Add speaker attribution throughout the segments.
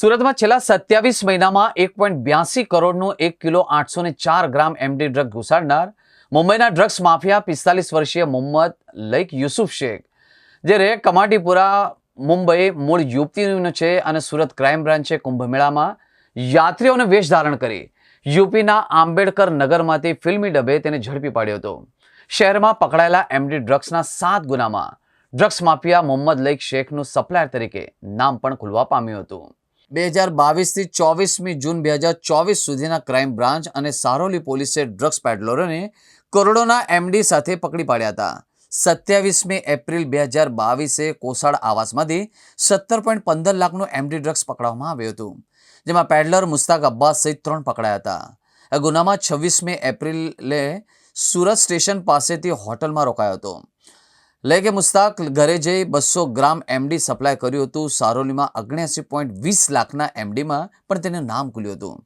Speaker 1: સુરતમાં છેલ્લા સત્યાવીસ મહિનામાં એક પોઈન્ટ બ્યાસી કરોડનું એક કિલો આઠસો ને ચાર ગ્રામ એમડી ડ્રગ ઘુસાડનાર મુંબઈના ડ્રગ્સ માફિયા પિસ્તાલીસ વર્ષીય મોહમ્મદ લઈક યુસુફ શેખ, જ્યારે કમાટીપુરા, મુંબઈ મૂળ યુપીનું છે અને સુરત ક્રાઇમ બ્રાન્ચે કુંભમેળામાં યાત્રીઓને વેશ ધારણ કરી યુપીના આંબેડકર નગરમાંથી ફિલ્મી ડબે તેને ઝડપી પાડ્યો હતો. શહેરમાં પકડાયેલા એમડી ડ્રગ્સના સાત ગુનામાં ડ્રગ્સ માફિયા મોહમ્મદ લઈક શેખનું સપ્લાયર તરીકે નામ પણ ખુલવા પામ્યું હતું. બે હજાર બાવીસથી ચોવીસમી જૂન બે હજાર ચોવીસ સુધીના ક્રાઇમ બ્રાન્ચ અને સારોલી પોલીસે ડ્રગ્સ પેડલરોને કરોડોના એમડી સાથે પકડી પાડ્યા હતા. સત્યાવીસમી એપ્રિલ બે હજાર બાવીસે કોસાડ આવાસમાંથી સત્તર પોઈન્ટ પંદર લાખનું એમડી ડ્રગ્સ પકડવામાં આવ્યું હતું, જેમાં પેડલર મુસ્તાક અબ્બાસ સહિત ત્રણ પકડાયા હતા. આ ગુનામાં છવ્વીસમી એપ્રિલે સુરત સ્ટેશન પાસેથી હોટલમાં રોકાયો હતો. લે કે મુસ્તાક ઘરે જઈ બસો ગ્રામ એમડી સપ્લાય કર્યું હતું. સારોલીમાં અગ્યાસી પોઈન્ટ વીસ લાખના એમડીમાં પણ તેનું નામ ખુલ્યું હતું.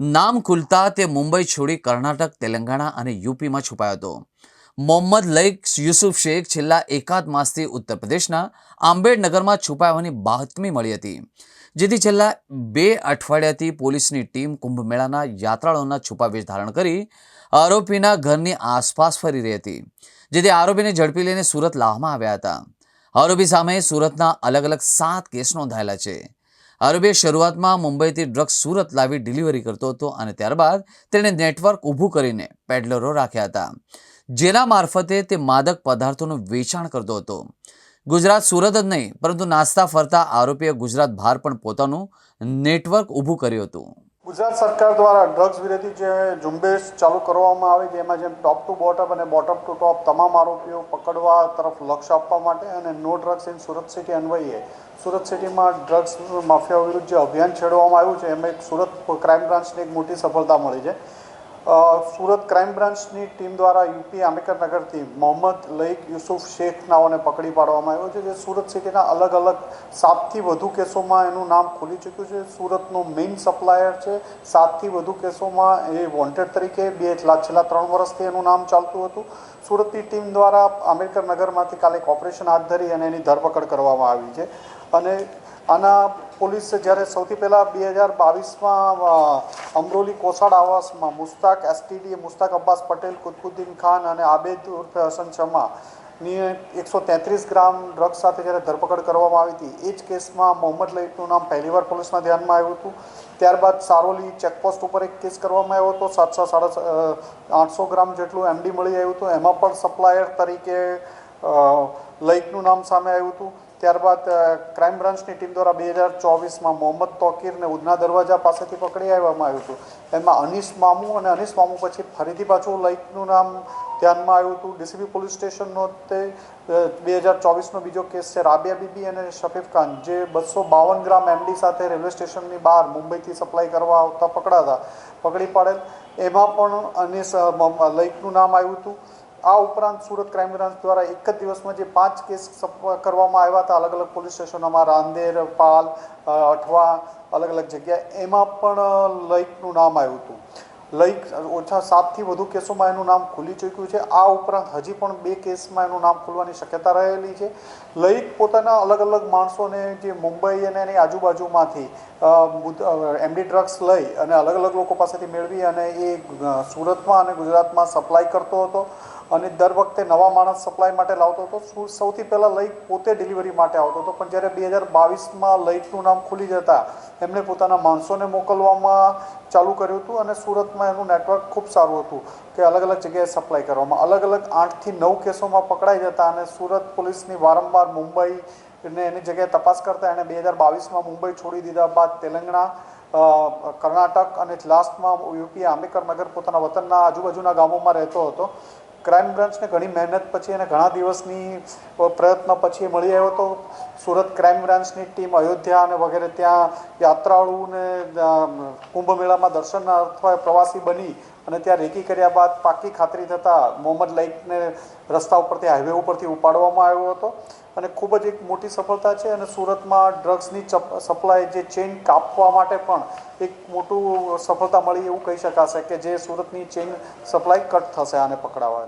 Speaker 1: નામ ખુલતા તે મુંબઈ છોડી કર્ણાટક, તેલંગાણા અને યુપીમાં છુપાયો હતો. મોહમ્મદ લઈક યુસુફ શેખ છેલ્લા એકાદ માસથી ઉત્તર પ્રદેશના આંબેડનગરમાં છુપાયવાની બાતમી મળી હતી. જેથી છેલ્લા બે અઠવાડિયાથી પોલીસની ટીમ કુંભમેળાના યાત્રાળુઓના છુપાવેશ ધારણ કરી આરોપીના ઘરની આસપાસ ફરી રહી હતી. જેથી આરોપીને ઝડપી લઈને સુરત લાવવામાં આવ્યા હતા. આરોપી સામે સુરતના અલગ અલગ સાત કેસ નોંધાયેલા છે. આરોપીએ શરૂઆતમાં મુંબઈથી ડ્રગ્સ સુરત લાવી ડિલિવરી કરતો હતો અને ત્યારબાદ તેણે નેટવર્ક ઊભું કરીને પેડલરો રાખ્યા હતા. જેના મારફતે તે માદક પદાર્થોનું વેચાણ કરતો હતો. ગુજરાત સુરત જ નહીં, પરંતુ નાસ્તા ફરતા આરોપીએ ગુજરાત બહાર પણ પોતાનું નેટવર્ક ઊભું કર્યું હતું.
Speaker 2: ગુજરાત સરકાર દ્વારા ડ્રગ્સ વિરોધી જે ઝુંબેશ ચાલુ કરવામાં આવે છે, એમાં જેમ ટોપ ટુ બોટમ અને બોટમ ટુ ટોપ તમામ આરોપીઓ પકડવા તરફ લક્ષ્ય આપવા માટે અને no drugs in Surat city અન્વયે સુરત સિટીમાં ડ્રગ્સ માફિયા વિરુદ્ધ જે અભિયાન છેડવામાં આવ્યું છે, એમાં એક સુરત ક્રાઇમ બ્રાન્ચને એક મોટી સફળતા મળી છે. સુરત ક્રાઇમ બ્રાન્ચની ટીમ દ્વારા યુપી આંબેડકરનગરથી મોહમ્મદ લઈક યુસુફ શેખ નાઓને પકડી પાડવામાં આવ્યો છે, જે સુરત સિટીના અલગ અલગ સાતથી વધુ કેસોમાં એનું નામ ખુલી ચૂક્યું છે. સુરતનો મેઇન સપ્લાયર છે, સાતથી વધુ કેસોમાં એ વોન્ટેડ તરીકે, બે છેલ્લા ત્રણ વર્ષથી એનું નામ ચાલતું હતું. સુરતની ટીમ દ્વારા આંબેડકર નગરમાંથી કાલે એક ઓપરેશન હાથ ધરી અને એની ધરપકડ કરવામાં આવી છે. અને આના પોલીસે જ્યારે સૌથી પહેલાં બે હજાર બાવીસમાં અમરોલી કોસાડ આવાસમાં મુસ્તાક એસટીડી મુસ્તાક અબ્બાસ પટેલ કુતકુદ્દીન ખાન અને આબેદ ઉર્ફ હસન શમા ની એકસો તેત્રીસ ગ્રામ ડ્રગ્સ સાથે જ્યારે ધરપકડ કરવામાં આવી હતી, એ જ કેસમાં મોહમ્મદ લઈકનું નામ પહેલીવાર પોલીસના ધ્યાનમાં આવ્યું હતું. ત્યારબાદ સારોલી ચેકપોસ્ટ ઉપર એક કેસ કરવામાં આવ્યો હતો, સાતસો સાડા આઠસો ગ્રામ જેટલું એમડી મળી આવ્યું હતું. એમાં પણ સપ્લાયર તરીકે લઈકનું નામ સામે આવ્યું હતું. ત્યારબાદ ક્રાઇમ બ્રાન્ચની ટીમ દ્વારા બે હજાર ચોવીસમાં મોહમ્મદ તોકીરને ઉધના દરવાજા પાસેથી પકડી આવવામાં આવ્યું હતું. એમાં અનીસ મામુ અને અનીસ મામુ પછી ફરીથી પાછું લઈકનું નામ ધ્યાનમાં આવ્યું હતું. ડીસીબી પોલીસ સ્ટેશનનો તે બે હજાર ચોવીસનો બીજો કેસ છે રાબિયા બીબી અને શફીફ ખાન, જે બસો બાવન ગ્રામ એમડી સાથે રેલવે સ્ટેશનની બહાર મુંબઈથી સપ્લાય કરવા આવતા પકડાતા, પકડી પાડેલ. એમાં પણ અનીસ લઈકનું નામ આવ્યું હતું. આ ઉપરાંત સુરત ક્રાઇમ બ્રાન્ચ દ્વારા એક જ દિવસમાં જે પાંચ કેસ કરવામાં આવ્યા હતા, અલગ અલગ પોલીસ સ્ટેશનોમાં રાંદેર, પાલ અઠવા, અલગ અલગ જગ્યાએ, એમાં પણ લઈકનું નામ આવ્યું હતું. લઈક ઓછા સાતથી વધુ કેસોમાં એનું નામ ખુલી ચૂક્યું છે. આ ઉપરાંત હજી પણ બે કેસમાં એનું નામ ખુલવાની શક્યતા રહેલી છે. લઈક પોતાના અલગ અલગ માણસોને જે મુંબઈ અને એની આજુબાજુમાંથી એમડી ડ્રગ્સ લઈ અને અલગ અલગ લોકો પાસેથી મેળવી અને એ સુરતમાં અને ગુજરાતમાં સપ્લાય કરતો હતો. અને દર વખતે નવા માણસ સપ્લાય માટે લાવતો હતો. સૌથી પહેલાં લઈક પોતે ડિલિવરી માટે આવતો હતો. પણ જ્યારે બે હજાર બાવીસમાં લઈકનું નામ ખુલી જતા એમણે પોતાના માણસોને મોકલવામાં ચાલુ કર્યું હતું અને સુરતમાં એનું નેટવર્ક ખૂબ સારું હતું કે અલગ અલગ જગ્યાએ સપ્લાય કરવામાં. અલગ અલગ આઠથી નવ કેસોમાં પકડાઈ જતા અને સુરત પોલીસની વારંવાર મુંબઈ ને એની જગ્યાએ તપાસ કરતા એણે બે હજાર બાવીસમાં મુંબઈ છોડી દીધા બાદ તેલંગણા કર્ણાટક અને લાસ્ટમાં યુપી આંબેડકર નગર પોતાના વતનના આજુબાજુના ગામોમાં રહેતો હતો. ક્રાઇમ બ્રાન્ચને ઘણી મહેનત પછી અને ઘણા દિવસની પ્રયત્ન પછી મળી આવ્યો હતો સુરત ક્રાઇમ બ્રાન્ચની ટીમ અયોધ્યા અને વગેરે ત્યાં યાત્રાળુને કુંભ મેળામાં દર્શનના અથવા પ્રવાસી બની અને ત્યાં રેકી કર્યા બાદ પાકી ખાતરી થતાં મોહમ્મદ લઈકને રસ્તા ઉપરથી હાઈવે ઉપરથી ઉપાડવામાં આવ્યો હતો. અને ખૂબ જ એક મોટી સફળતા છે અને સુરતમાં ડ્રગ્સની સપ્લાય જે ચેઇન કાપવા માટે પણ એક મોટું સફળતા મળી એવું કહી શકાશે કે જે સુરતની ચેઇન સપ્લાય કટ થશે આને પકડાવાથી